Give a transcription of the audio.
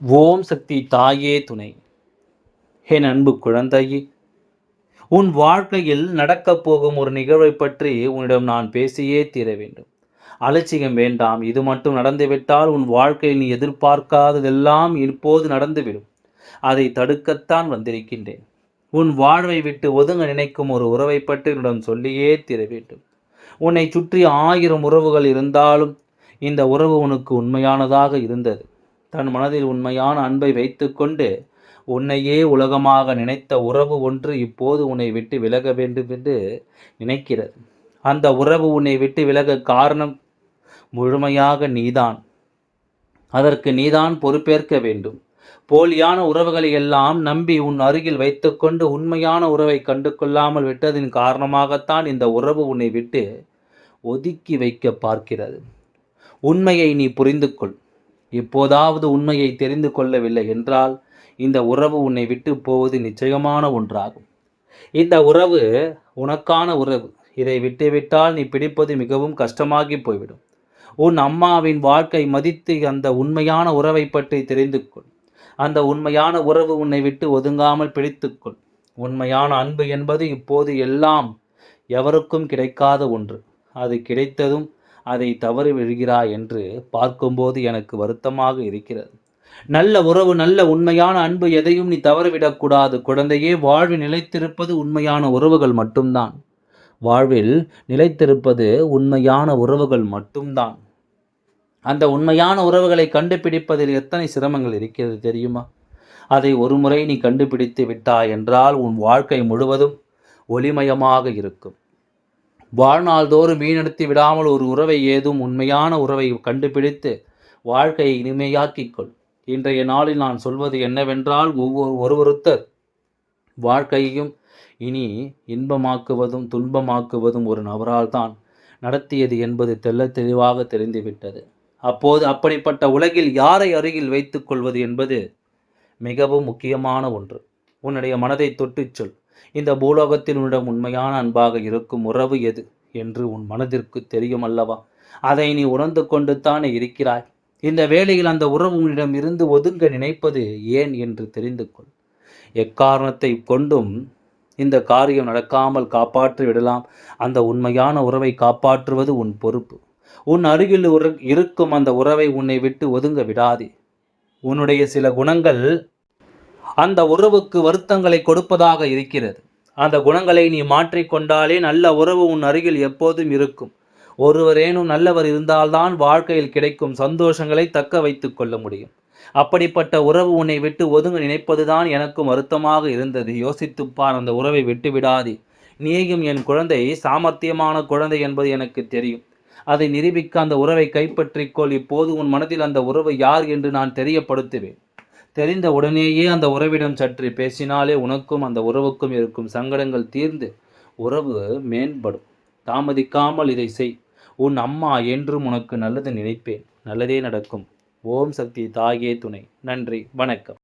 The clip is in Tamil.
ஓம் சக்தி தாயே துணை. என் அன்பு குழந்தையே உன் வாழ்க்கையில் நடக்கப் போகும் ஒரு நிகழ்வை பற்றி உன்னிடம் நான் பேசியே தீர வேண்டும். அலட்சியம் வேண்டாம் இது மட்டும் நடந்துவிட்டால் உன் வாழ்க்கையில் நீ எதிர்பார்க்காததெல்லாம் இப்போது நடந்துவிடும். அதை தடுக்கத்தான் வந்திருக்கின்றேன். உன் வாழ்வை விட்டு ஒதுங்க நினைக்கும் ஒரு உறவை பற்றி உன்னிடம் சொல்லியே தீர வேண்டும். உன்னை சுற்றி ஆயிரம் உறவுகள் இருந்தாலும் இந்த உறவு உனக்கு உண்மையானதாக இருந்தது. தன் மனதில் உண்மையான அன்பை வைத்துக்கொண்டு உன்னையே உலகமாக நினைத்த உறவு ஒன்று இப்போது உன்னை விட்டு விலக வேண்டும் என்று நினைக்கிறது. அந்த உறவு உன்னை விட்டு விலக காரணம் முழுமையாக நீதான். அதற்கு நீதான் பொறுப்பேற்க வேண்டும். போலியான உறவுகளை எல்லாம் நம்பி உன் அருகில் வைத்துக்கொண்டு உண்மையான உறவை கண்டு கொள்ளாமல் விட்டதின் காரணமாகத்தான் இந்த உறவு உன்னை விட்டு ஒதுக்கி வைக்க பார்க்கிறது. உண்மையை நீ புரிந்து கொள் இப்போதாவது உண்மையை தெரிந்து கொள்ளவில்லை என்றால் இந்த உறவு உன்னை விட்டு போவது நிச்சயமான ஒன்றாகும். இந்த உறவு உனக்கான உறவு. இதை விட்டுவிட்டால் நீ பிடிப்பது மிகவும் கஷ்டமாகி போய்விடும். உன் அம்மாவின் வாழ்க்கை மதித்து அந்த உண்மையான உறவை பற்றி தெரிந்து கொள் அந்த உண்மையான உறவு உன்னை விட்டு ஒதுங்காமல் பிடித்துக்கொள். உண்மையான அன்பு என்பது இப்போது எல்லாம் எவருக்கும் கிடைக்காத ஒன்று. அது கிடைத்ததும் அதை தவறி விழுகிறாய் என்று பார்க்கும்போது எனக்கு வருத்தமாக இருக்கிறது. நல்ல உறவு நல்ல உண்மையான அன்பு எதையும் நீ தவறவிடக்கூடாது குழந்தையே வாழ்வில் நிலைத்திருப்பது உண்மையான உறவுகள் மட்டும்தான். வாழ்வில் நிலைத்திருப்பது உண்மையான உறவுகள் மட்டும்தான். அந்த உண்மையான உறவுகளை கண்டுபிடிப்பதில் எத்தனை சிரமங்கள் இருக்கிறது தெரியுமா? அதை ஒரு முறை நீ கண்டுபிடித்து விட்டாய் என்றால் உன் வாழ்க்கை முழுவதும் ஒளிமயமாக இருக்கும். வாழ்நாள்தோறும் வீணடித்து விடாமல் ஒரு உறவை ஏதும் உண்மையான உறவை கண்டுபிடித்து வாழ்க்கையை இனிமையாக்கிக் கொள். இன்றைய நாளில் நான் சொல்வது என்னவென்றால் ஒவ்வொரு ஒருவருத்தர் வாழ்க்கையையும் இனி இன்பமாக்குவதும் துன்பமாக்குவதும் ஒரு நபரால் தான் நடத்தியது என்பது தெல்ல தெளிவாக தெரிந்துவிட்டது. அப்போது அப்படிப்பட்ட உலகில் யாரை அருகில் வைத்துக்கொள்வது என்பது மிகவும் முக்கியமான ஒன்று. உன்னுடைய மனதை தொட்டுச் சொல். இந்த பூலோகத்தில் உன்னிடம் உண்மையான அன்பாக இருக்கும் உறவு எது? என்று உன் மனதிற்கு தெரியும் அல்லவா அதை நீ உணர்ந்து கொண்டு தானே இருக்கிறாய். இந்த வேளையில் அந்த உறவு உன்னிடம் இருந்து ஒதுங்க நினைப்பது ஏன் என்று தெரிந்து கொள். எக்காரணத்தை கொண்டும் இந்த காரியம் நடக்காமல் காப்பாற்றி விடலாம். அந்த உண்மையான உறவை காப்பாற்றுவது உன் பொறுப்பு. உன் அருகில் இருக்கும் அந்த உறவை உன்னை விட்டு ஒதுங்க விடாதே. உன்னுடைய சில குணங்கள் அந்த உறவுக்கு வருத்தங்களை கொடுப்பதாக இருக்கிறது. அந்த குணங்களை நீ மாற்றிக்கொண்டாலே நல்ல உறவு உன் அருகில் எப்போதும் இருக்கும். ஒருவரேனும் நல்லவர் இருந்தால்தான் வாழ்க்கையில் கிடைக்கும் சந்தோஷங்களை தக்க வைத்து கொள்ள முடியும். அப்படிப்பட்ட உறவு உன்னை விட்டு ஒதுங்க நினைப்பதுதான் எனக்கும் வருத்தமாக இருந்தது. யோசித்துப்பார் அந்த உறவை விட்டு விடாதே. நீயும் என் குழந்தை சாமர்த்தியமான குழந்தை என்பது எனக்கு தெரியும். அதை நிரூபிக்க அந்த உறவை கைப்பற்றிக்கொள் இப்போது உன் மனதில் அந்த உறவு யார் என்று நான் தெரியப்படுத்துவேன். தெரிந்த உடனேயே அந்த உறவிடம் சற்று பேசினாலே உனக்கும் அந்த உறவுக்கும் இருக்கும் சங்கடங்கள் தீர்ந்து உறவு மேம்படும். தாமதிக்காமல் இதை செய். உன் அம்மா என்றும் உனக்கு நல்லது நினைப்பேன். நல்லதே நடக்கும். ஓம் சக்தி தாயே துணை. நன்றி. வணக்கம்.